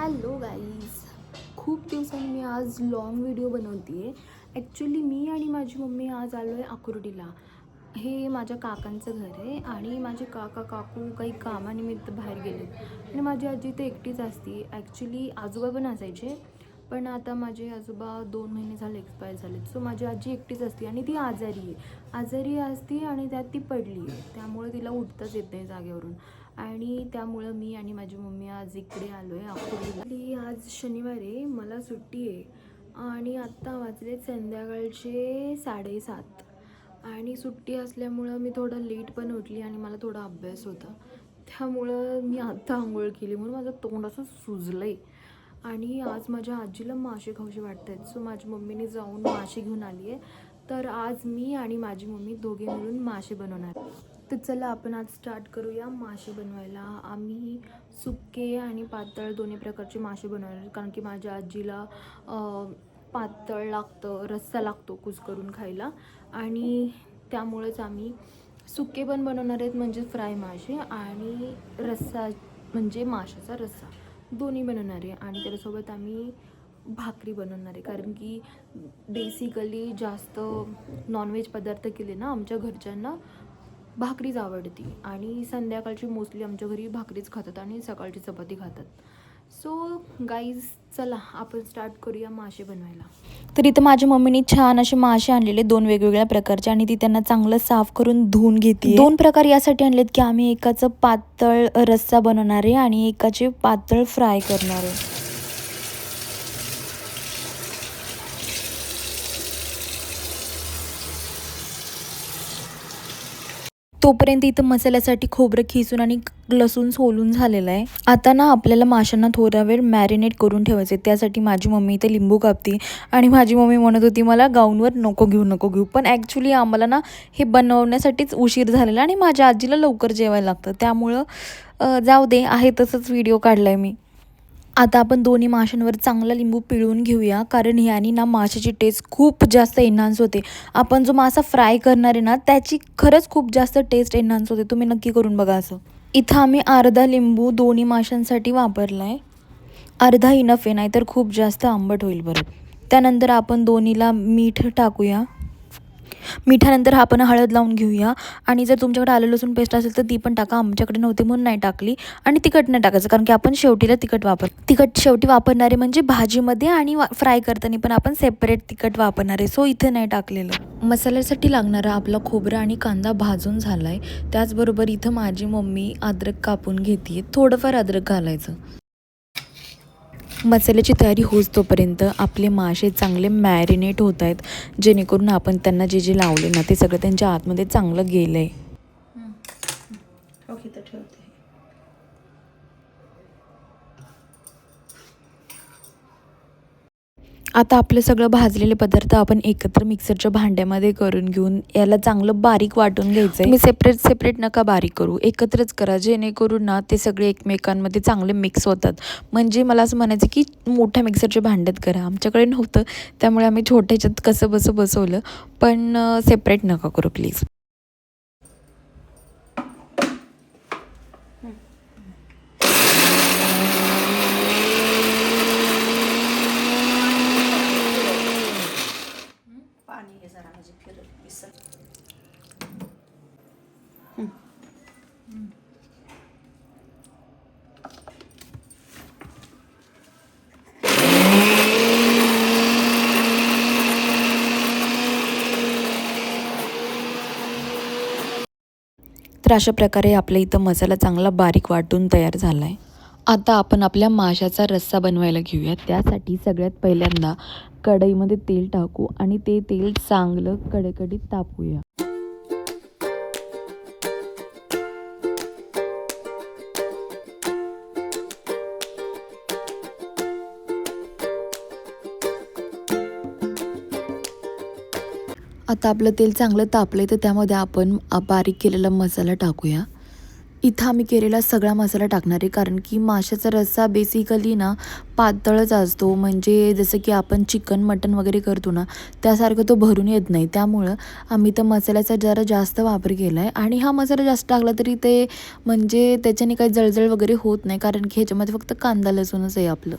Hello guys खूप दिवसांनी मी आज लॉंग व्हिडिओ बनवते आहे ॲक्च्युली मी आणि माझी मम्मी आज आलो आहे आकुर्डीला. हे माझ्या काकांचं घर आहे आणि माझे काका काकू काही कामानिमित्त बाहेर गेले. आणि माझी आजी तर एकटीच असती. ॲक्च्युली आजोबा पण असायचे. पण आता माझे आजोबा दोन महिने झाले एक्सपायर झाले सो माझी आजी एकटीच असते आणि ती आजारी आहे. आजारी असती आणि त्यात ती पडली आहे त्यामुळे तिला उठताच येत नाही जागेवरून. आणि त्यामुळं मी आणि माझी मम्मी आज इकडे आलो आहे अकोलीला ती आज शनिवार आहे मला सुट्टी आहे. आणि आत्ता वाजले संध्याकाळचे साडेसात. आणि सुट्टी असल्यामुळं मी थोडं लेट पण उठली आणि मला थोडा अभ्यास होता. त्यामुळं मी आत्ता आंघोळ केली म्हणून माझं तोंड असं सुजलं आहे आणि आज माझ्या आजीला मासे खाऊशी वाटत आहेत सो माझ्या मम्मीने जाऊन मासे घेऊन आली आहे तर आज मी आणि माझी मम्मी दोघे मिळून मासे बनवणार. तर चला आपण आज स्टार्ट करूया मासे बनवायला. आम्ही सुके आणि पातळ दोन्ही प्रकारचे मासे बनवणार कारण की माझ्या आजीला पातळ लागतं रस्सा लागतो कुसकरून खायला. आणि त्यामुळेच आम्ही सुके पण बनवणार आहेत म्हणजे फ्राय मासे आणि रस्सा म्हणजे माशाचा रस्सा. दोन्ही बनवणार आहे आणि त्याच्यासोबत आम्ही भाकरी बनवणार आहे. कारण की बेसिकली जास्त नॉनव्हेज पदार्थ केले ना आमच्या घरच्यांना भाकरीच आवडती. आणि संध्याकाळची मोस्टली आमच्या घरी भाकरीच खातात आणि सकाळची चपाती खातात. सो गाईज चला आपण स्टार्ट करूया मासे बनवायला. तर इथं माझ्या मम्मीने छान असे मासे आणलेले दोन वेगवेगळ्या प्रकारचे आणि ती त्यांना चांगलं साफ करून धुवून घेते दोन प्रकार यासाठी आणलेत की आम्ही एकाचं पातळ रस्सा बनवणार आहे आणि एकाचे पातळ फ्राय करणार आहे. तोपर्यंत इथं मसाल्यासाठी खोबरं खिसून आणि लसूण सोलून झालेलं आहे. आता ना आपल्याला माशांना थोडा वेळ मॅरिनेट करून ठेवायचे त्यासाठी माझी मम्मी इथे लिंबू कापते. आणि माझी मम्मी म्हणत होती मला गाऊनवर नको घेऊ नको घेऊ. पण ॲक्च्युली आम्हाला ना हे बनवण्यासाठीच उशीर झालेला आणि माझ्या आजीला लवकर जेवायला लागतं. त्यामुळं जाऊ दे आहे तसंच व्हिडिओ काढला आहे मी. आता आपण दोन्ही माशांवर चांगला लिंबू पिळून घेऊया कारण ह्यानी ना माशाची टेस्ट खूप जास्त एन्हान्स होते. आपण जो मासा फ्राय करणार आहे ना त्याची खरंच खूप जास्त टेस्ट एन्हान्स होते. तुम्ही नक्की करून बघा असं. इथं आम्ही अर्धा लिंबू दोन्ही माशांसाठी वापरला आहे अर्धा इनफ आहे नाहीतर खूप जास्त आंबट होईल बरं. त्यानंतर आपण दोन्हीला मीठ टाकूया. मिठानंतर हा आपण हळद लावून घेऊया. आणि जर तुमच्याकडे आलं लसूण पेस्ट असेल तर ती पण टाका. आमच्याकडे नव्हती म्हणून नाही टाकली. आणि तिखट नाही टाकायचं कारण की आपण शेवटीला तिखट वापर तिखट शेवटी वापरणारे म्हणजे भाजीमध्ये आणि फ्राय करताना पण आपण सेपरेट तिखट वापरणार. आहे सो इथे नाही टाकलेलं. मसाल्यासाठी लागणारा आपला खोबरं आणि कांदा भाजून झाला आहे त्याचबरोबर इथं माझी मम्मी अद्रक कापून घेते थोडंफार अद्रक घालायचं. मसाल्याची तयारी होस तोपर्यंत आपले मासे चांगले मॅरिनेट होत आहेत. जेणेकरून आपण त्यांना जे जे लावले ना ते सगळं त्यांच्या आतमध्ये चांगलं गेलं आहे ओके तर ठेव. आता आपलं सगळं भाजलेले पदार्थ आपण एकत्र मिक्सरच्या भांड्यामध्ये करून घेऊन याला चांगलं बारीक वाटून घ्यायचं आहे मी सेपरेट सेपरेट नका बारीक करू. एकत्रच करा. जेणेकरून ना ते सगळे एकमेकांमध्ये चांगले मिक्स होतात. म्हणजे मला असं म्हणायचं की मोठ्या मिक्सरच्या भांड्यात करा. आमच्याकडे नव्हतं. त्यामुळे आम्ही छोट्याच्यात कसं बसं बसवलं. पण सेपरेट नका करू प्लीज तर अशा प्रकारे आपल्या इथं मसाला चांगला बारीक वाटून तयार झाला आहे आता आपण आपल्या माशाचा रस्सा बनवायला घेऊया त्यासाठी सगळ्यात पहिल्यांदा कढईमध्ये तेल टाकू आणि ते तेल चांगलं कडकडीत तापूया. आता आपलं तेल चांगलं तापलं आहे तर त्यामध्ये आपण बारीक केलेला मसाला टाकूया. इथं आम्ही केलेला सगळा मसाला टाकणार आहे कारण की माशाचा रस्सा बेसिकली ना पातळच असतो. म्हणजे जसं की आपण चिकन मटन वगैरे करतो ना त्यासारखं तो भरून येत नाही. त्यामुळं आम्ही तर मसाल्याचा जरा जास्त वापर केला आहे आणि हा मसाला जास्त टाकला तरी ते म्हणजे त्याच्याने काही जळजळ वगैरे होत नाही कारण की ह्याच्यामध्ये फक्त कांदा लसूणच आहे आपलं.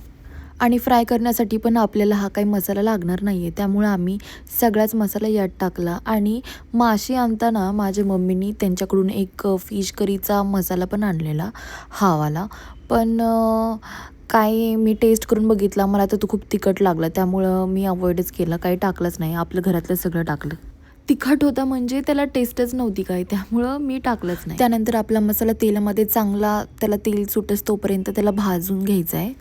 आणि फ्राय करण्यासाठी पण आपल्याला हा काही मसाला लागणार नाही आहे त्यामुळं आम्ही सगळाच मसाला यात टाकला आणि मासे आणताना माझ्या मम्मीनी त्यांच्याकडून एक फिश करीचा मसाला पण आणलेला हावाला. पण काय मी टेस्ट करून बघितला मला तर तो खूप तिखट लागला. त्यामुळं मी अवॉइडच केला काही टाकलंच नाही. आपलं घरातलं सगळं टाकलं. तिखट होता म्हणजे त्याला टेस्टच नव्हती काय त्यामुळं मी टाकलंच नाही. त्यानंतर आपला मसाला तेलामध्ये चांगला त्याला तेल सुटस तोपर्यंत त्याला भाजून घ्यायचा आहे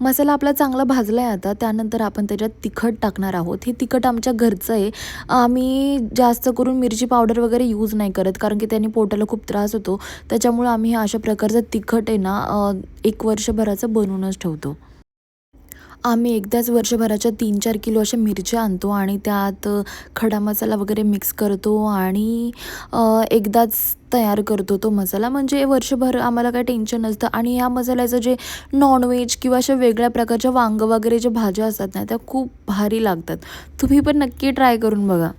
मसाला आपला चांगला भाजला आहे आता त्यानंतर आपण त्याच्यात तिखट टाकणार आहोत. हे तिखट आमच्या घरचं आहे. आम्ही जास्त करून मिरची पावडर वगैरे यूज नाही करत कारण की त्याने पोटाला खूप त्रास होतो. त्याच्यामुळं आम्ही हे अशा प्रकारचं तिखट आहे ना एक वर्षभराचं बनवूनच ठेवतो. आम्ही एकदाच वर्षभराच्या तीन चार किलो अशा मिरच्या आणतो आणि त्यात खडा मसाला वगैरे मिक्स करतो आणि एकदाच तयार करतो तो मसाला. म्हणजे वर्षभर आम्हाला काही टेन्शन नसतं आणि या मसाल्याचं जे नॉनव्हेज किंवा अशा वेगळ्या प्रकारच्या वांगं वगैरे ज्या भाज्या असतात ना त्या खूप भारी लागतात. तुम्ही पण नक्की ट्राय करून बघा.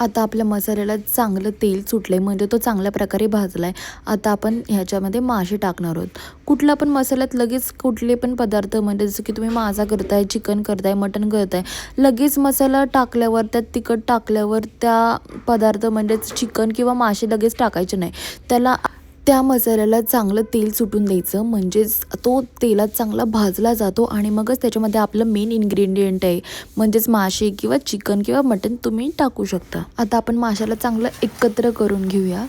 आता आपल्या मसाल्याला चांगलं तेल सुटलं आहे म्हणजे तो चांगल्या प्रकारे भाजला आहे आता आपण ह्याच्यामध्ये मासे टाकणार आहोत. कुठला पण मसाल्यात लगेच कुठले पण पदार्थ म्हणजे जसं की तुम्ही माझा करताय चिकन करताय मटण करताय लगेच मसाला टाकल्यावर त्यात तिखट टाकल्यावर त्या पदार्थ म्हणजेच चिकन किंवा मासे लगेच टाकायचे नाही. त्याला त्या मसाल्याला चांगलं तेल सुटून द्यायचं. म्हणजेच तो तेलात चांगला भाजला जातो आणि मगच त्याच्यामध्ये आपलं मेन इन्ग्रेडियंट आहे. म्हणजेच मासे किंवा चिकन किंवा मटण तुम्ही टाकू शकता. आता आपण माशाला चांगलं एकत्र करून घेऊया.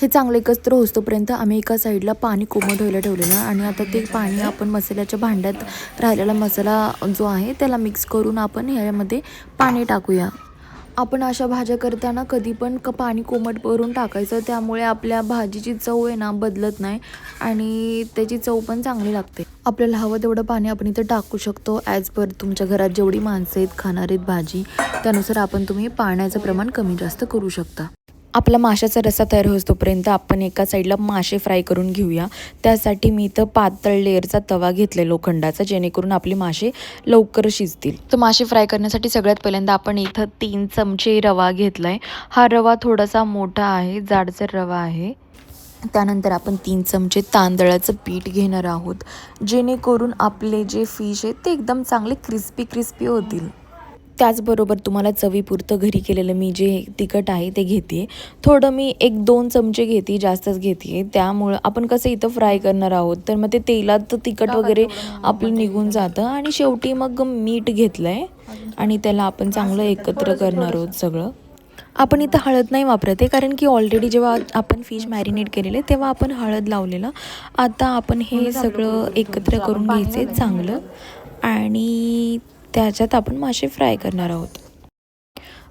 हे चांगलं एकत्र होतोपर्यंत आम्ही एका साईडला पाणी कोमट व्हायला ठेवलेलं आणि आता ते पाणी आपण मसाल्याच्या भांड्यात राहिलेला मसाला जो आहे त्याला मिक्स करून आपण ह्यामध्ये पाणी टाकूया. आपण अशा भाज्या करताना कधी पण क पाणी कोमट भरून टाकायचं त्यामुळे आपल्या भाजीची चव आहे ना बदलत नाही आणि त्याची चव पण चांगली लागते. आपल्याला हवं तेवढं पाणी आपण इथं टाकू शकतो. ॲज पर तुमच्या घरात जेवढी माणसं आहेत खाणार आहेत भाजी त्यानुसार आपण तुम्ही पाण्याचं प्रमाण कमी जास्त करू शकता. आपला माशाचा रस्सा तयार होतोपर्यंत आपण एका साईडला मासे फ्राय करून घेऊया. त्यासाठी मी इथं पातळ लेअरचा तवा घेतले लोखंडाचा जेणेकरून आपले मासे लवकर शिजतील. तर मासे फ्राय करण्यासाठी सगळ्यात पहिल्यांदा आपण इथं तीन चमचे रवा घेतला आहे हा रवा थोडासा मोठा आहे जाडसर रवा आहे. त्यानंतर आपण तीन चमचे तांदळाचं पीठ घेणार आहोत जेणेकरून आपले जे फिश आहे ते एकदम चांगले क्रिस्पी क्रिस्पी होतील. त्याचबरोबर तुम्हाला चवीपुरतं घरी केलेलं मी जे तिखट आहे ते घेते. थोडं मी एक दोन चमचे घेते जास्तच घेते. त्यामुळं आपण कसं इथं फ्राय करणार आहोत तर मग ते तेलात तिखट वगैरे आपलं निघून जातं आणि शेवटी मग मीठ घेतलं आहे आणि त्याला आपण चांगलं एकत्र करणार आहोत सगळं. आपण इथं हळद नाही वापरत आहे कारण की ऑलरेडी जेव्हा आपण फिश मॅरिनेट केलेले तेव्हा आपण हळद लावलेलं. आता आपण हे सगळं एकत्र करून घ्यायचे चांगलं. आणि त्याच्यात आपण मासे फ्राय करणार आहोत.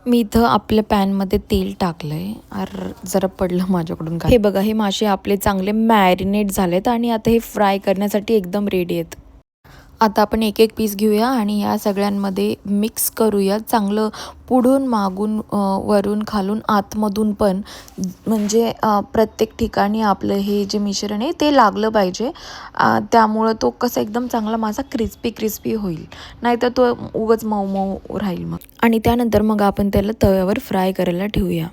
मी इथं आपल्या पॅनमध्ये तेल टाकलं आहे अर जरा पडलं माझ्याकडून का हे बघा हे मासे आपले चांगले मॅरिनेट झालेत आणि आता हे फ्राय करण्यासाठी एकदम रेडी आहेत. आता आपण एक एक पीस घेऊया आणि या सगळ्यांमध्ये मिक्स करूया. चांगलं पुढून मागून वरून खालून आतमधून पण. म्हणजे प्रत्येक ठिकाणी आपलं हे जे मिश्रण आहे ते लागलं पाहिजे. त्यामुळं तो कसा एकदम चांगला माझा क्रिस्पी क्रिस्पी होईल. नाहीतर तो उगच मऊ मऊ राहील मग. आणि त्यानंतर मग आपण त्याला तव्यावर फ्राय करायला ठेवूया.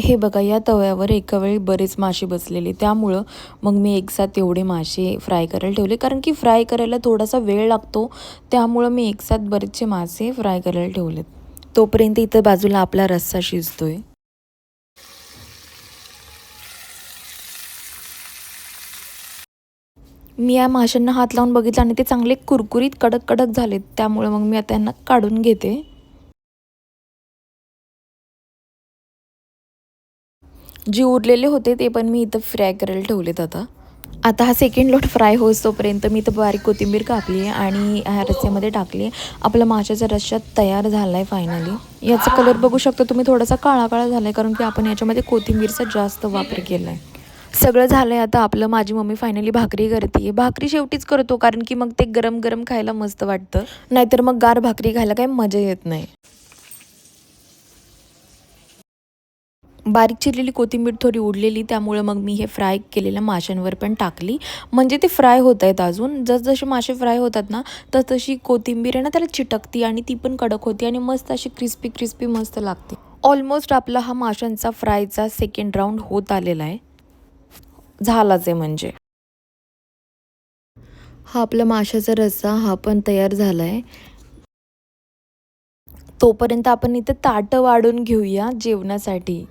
हे बघा या तव्यावर एकावेळी बरेच मासे बसलेले. त्यामुळं मग मी एकसाथ एवढे मासे फ्राय करायला ठेवले. कारण की फ्राय करायला थोडासा वेळ लागतो. त्यामुळं मी एकसाथ बरेचसे मासे फ्राय करायला ठेवलेत. तोपर्यंत इथं बाजूला आपला रस्सा शिजतोय. मी या माशांना हात लावून बघितलं आणि ते चांगले कुरकुरीत कडक कडक झालेत. त्यामुळे मग मी आता यांना काढून घेते. जे उरलेले होते ते पण मी इथं फ्राय करायला ठेवलेत आता. आता हा सेकंड लोट फ्राय होतोपर्यंत मी इथं बारीक कोथिंबीर कापली आहे आणि ह्या रस्स्यामध्ये टाकली आहे. आपला माशाचा रस्सा तयार झाला आहे फायनली याचा कलर बघू शकता तुम्ही थोडासा काळा काळा झाला आहे कारण की आपण याच्यामध्ये कोथिंबीरचा जास्त वापर केला आहे सगळं झालं आहे आता आपलं माझी मम्मी फायनली भाकरी करते भाकरी शेवटीच करतो कारण की मग ते गरम गरम खायला मस्त वाटतं. नाहीतर मग गार भाकरी खायला काही मजा येत नाही. बारीक चिरलेली कोथिंबीर थोडी उडलेली त्यामुळे मग मी हे फ्राय केलेल्या माशांवर पण टाकली. म्हणजे ते फ्राय होत आहेत अजून. जसजसे मासे फ्राय होतात ना तस तशी कोथिंबीर आहे ना त्याला चिटकती आणि ती पण कडक होती आणि मस्त अशी क्रिस्पी क्रिस्पी मस्त लागते. ऑलमोस्ट आपला हा माशांचा फ्रायचा सेकंड राऊंड होत आलेला आहे. झालाच आहे म्हणजे. हा आपला माशाचा रस्सा हा पण तयार झाला आहे तोपर्यंत आपण इथे ताटं वाढून घेऊया जेवणासाठी.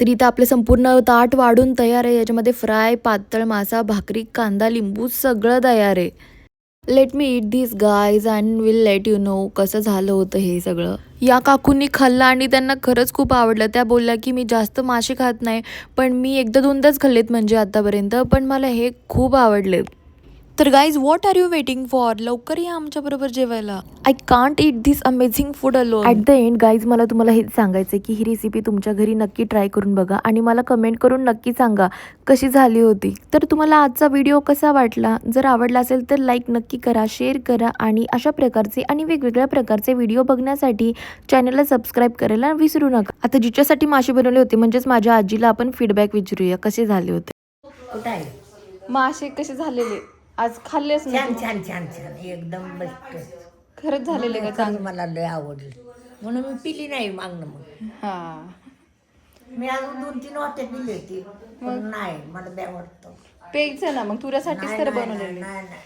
तर इथं आपलं संपूर्ण ताट वाढून तयार आहे. याच्यामध्ये फ्राय पातळ मासा भाकरी कांदा लिंबू सगळं तयार आहे. Let me eat this guys and will let you know कसं झालं होतं हे सगळं. या काकूंनी खाल्लं आणि त्यांना खरंच खूप आवडलं. त्या बोलल्या की मी जास्त मासे खात नाही पण मी एकदा दोनदाच खाल्लेत म्हणजे आतापर्यंत पण मला हे खूप आवडले. तर guys what are you waiting for लवकर या आमच्याबरोबर जेवायला. I can't eat this amazing food also at the end guys मला तुम्हाला हेच सांगायचं आहे की ही रेसिपी तुमच्या घरी नक्की ट्राय करून बघा आणि मला कमेंट करून नक्की सांगा कशी झाली होती. तर तुम्हाला आजचा व्हिडिओ कसा वाटला? जर आवडला असेल तर लाईक नक्की करा शेअर करा आणि अशा प्रकारचे आणि वेगवेगळ्या प्रकारचे व्हिडिओ बघण्यासाठी चॅनलला सबस्क्राईब करायला विसरू नका. आता जिच्यासाठी मासे बनवले होते म्हणजेच माझ्या आजीला आपण फीडबॅक विचारूया कसे झाले होते. मासे कसे झालेले? आज खाल्लेच छान छान छान छान. एकदम बेस्ट खरंच झालेले का खरंच मला लय आवडलं. म्हणून मी पिली नाही मागणं मग हा. मी अजून दोन तीन वाटे पिली होती पण नाही मला बॅ वाटतं. प्यायचं ना मग तुझ्यासाठीच तर बनवलेले नाही, नाही.